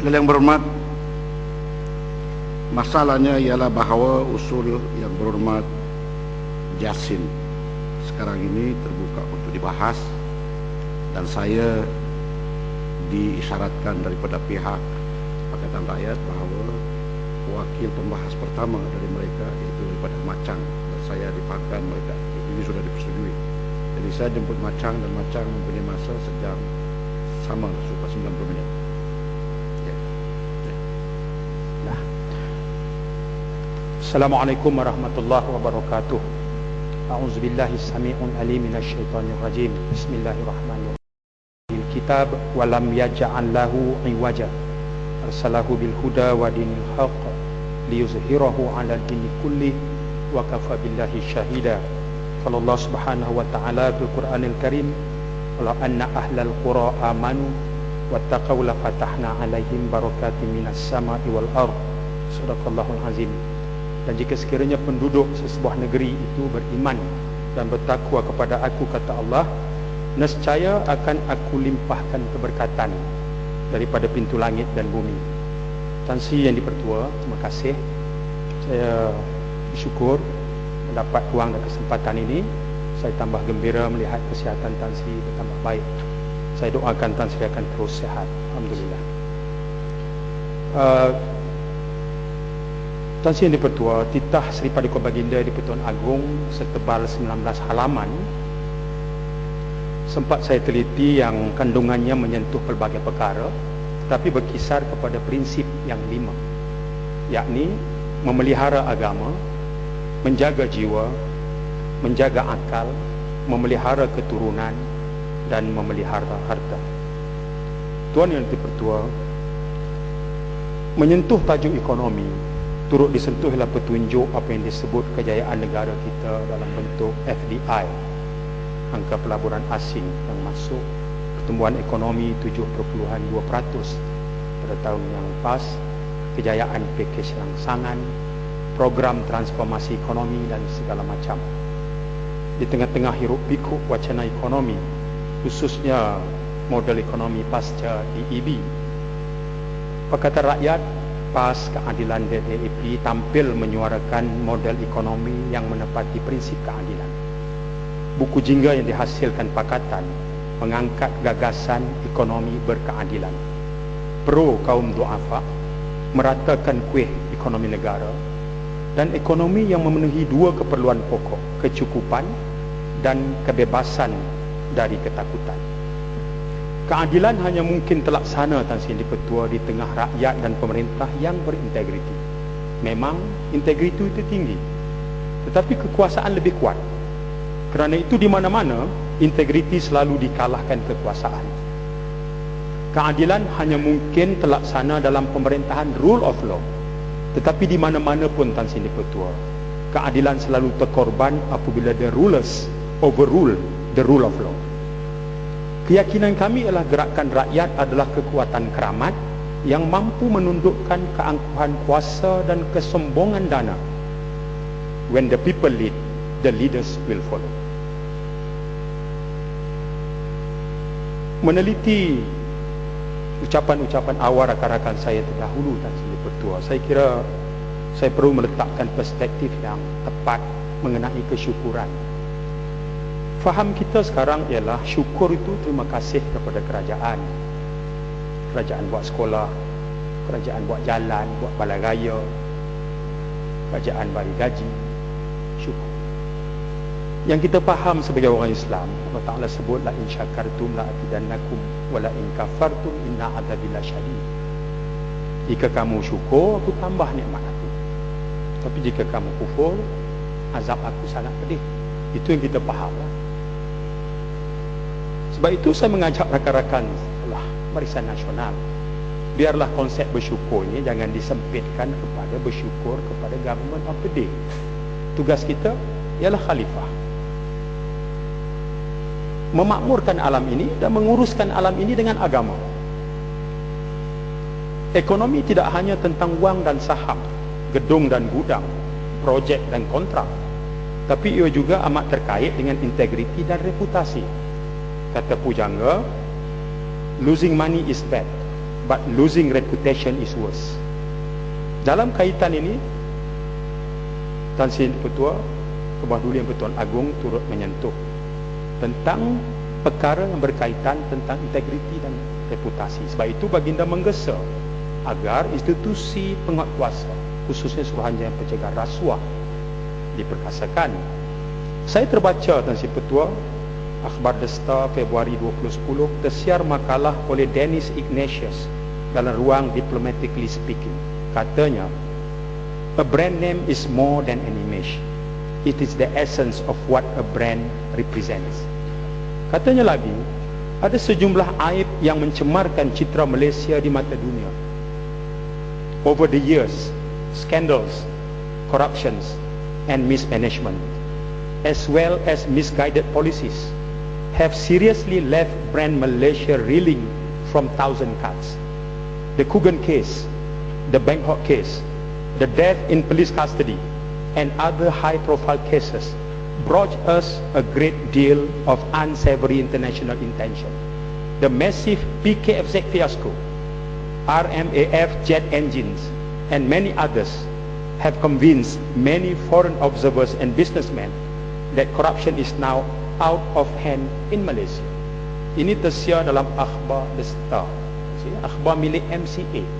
Adalah yang berhormat Masalahnya ialah bahawa usul yang berhormat Jasin Sekarang ini terbuka untuk dibahas Dan saya diisyaratkan daripada pihak Pakatan Rakyat bahawa Wakil pembahas pertama dari mereka Iaitu daripada Macang. Dan saya dipakai mereka. Ini sudah dipersetujui. Jadi saya jemput Macang dan Macang mempunyai masa sejam Sama suka 90 minit Assalamualaikum warahmatullahi wabarakatuh. A'udzu billahi samii'un alim minasyaitonir rajim. Bismillahirrahmanirrahim. Kitab wa lam yaj'al lahu iwaja. Arsalahu bil huda wa dinil haqq liyuzhirahu 'ala dini kulli wa kafa billahi syahida. Qala Allah Subhanahu wa ta'ala fil Qur'anil Karim, "Wa anna ahlal qura amanu wattaqaw la fatahna 'alaihim barakatin minas sama'i wal ardh." Sadaqallahul azim dan jika sekiranya penduduk sesebuah negeri itu beriman dan bertakwa kepada aku kata Allah nescaya akan aku limpahkan keberkatan daripada pintu langit dan bumi. Tan Sri yang dipertua terima kasih. Saya bersyukur mendapat ruang dan kesempatan ini. Saya tambah gembira melihat kesihatan Tan Sri bertambah baik. Saya doakan Tan Sri akan terus sehat Alhamdulillah. Uh, Tan Sri yang dipertua, titah Seri Paduka Baginda di Pertuan Agong setebal 19 halaman sempat saya teliti yang kandungannya menyentuh pelbagai perkara tetapi berkisar kepada prinsip yang lima yakni memelihara agama menjaga jiwa menjaga akal memelihara keturunan dan memelihara harta. Tuan yang dipertua menyentuh tajuk ekonomi turut disentuhlah petunjuk apa yang disebut kejayaan negara kita dalam bentuk FDI angka pelaburan asing yang masuk. Pertumbuhan ekonomi 7.2% pada tahun yang lepas. Kejayaan pakej langsangan program transformasi ekonomi dan segala macam. Di tengah-tengah hiruk pikuk wacana ekonomi khususnya model ekonomi pasca DEB Pakatan Rakyat PAS keadilan DDAP tampil menyuarakan model ekonomi yang menepati prinsip keadilan. Buku jingga yang dihasilkan pakatan mengangkat gagasan ekonomi berkeadilan. Pro kaum duafa meratakan kuih ekonomi negara dan ekonomi yang memenuhi dua keperluan pokok, kecukupan dan kebebasan dari ketakutan. Keadilan hanya mungkin terlaksana Tan Sri Petua di tengah rakyat dan pemerintah yang berintegriti. Memang integriti itu tinggi. Tetapi kekuasaan lebih kuat. Kerana itu di mana-mana integriti selalu dikalahkan kekuasaan. Keadilan hanya mungkin terlaksana dalam pemerintahan rule of law. Tetapi di mana-mana pun Tan Sri Petua, keadilan selalu terkorban apabila the rulers overrule the rule of law. Keyakinan kami ialah gerakan rakyat adalah kekuatan keramat yang mampu menundukkan keangkuhan kuasa dan kesombongan dana. When the people lead, the leaders will follow. Meneliti ucapan-ucapan awal rakan-rakan saya terdahulu dan sini bertua, saya kira saya perlu meletakkan perspektif yang tepat mengenai kesyukuran Faham kita sekarang ialah syukur itu terima kasih kepada kerajaan. Kerajaan buat sekolah, kerajaan buat jalan, buat balai raya, kerajaan bagi gaji. Syukur. Yang kita faham sebagai orang Islam, Allah Taala sebut la in syakartum la azidannakum wa la in kafartum inna adzabillahi syadid. Jika kamu syukur, aku tambah nikmat aku. Tapi jika kamu kufur, azab aku sangat pedih. Itu yang kita faham lah. Sebab itu saya mengajak rakan-rakan lah barisan nasional. Biarlah konsep bersyukur ini jangan disempitkan kepada bersyukur kepada government of the day. Tugas kita ialah khalifah. Memakmurkan alam ini dan menguruskan alam ini dengan agama. Ekonomi tidak hanya tentang wang dan saham, gedung dan gudang, projek dan kontrak. Tapi ia juga amat terkait dengan integriti dan reputasi kata pujangga losing money is bad but losing reputation is worse. Dalam kaitan ini, Tan Sri Petua, Kebah Duli yang Pertuan Agung turut menyentuh tentang perkara yang berkaitan tentang integriti dan reputasi. Sebab itu baginda menggesa agar institusi penguatkuasa, khususnya Suruhanjaya Pencegah Rasuah, diperkasakan. Saya terbaca Tan Sri Petua, Akhbar Desta Februari 2010 tersiar makalah oleh Dennis Ignatius dalam ruang Diplomatically Speaking. Katanya, a brand name is more than an image. It is the essence of what a brand represents. Katanya lagi, ada sejumlah aib yang mencemarkan citra Malaysia di mata dunia. Over the years, scandals, corruptions, and mismanagement, as well as misguided policies, have seriously left brand Malaysia reeling from thousand cuts. The Coogan case, the Bangkok case, the death in police custody, and other high-profile cases brought us a great deal of unsavory international intention. The massive PKFZ fiasco, RMAF jet engines, and many others have convinced many foreign observers and businessmen that corruption is now out of hand in Malaysia. Ini tersiar dalam akhbar The Star. Akhbar milik MCA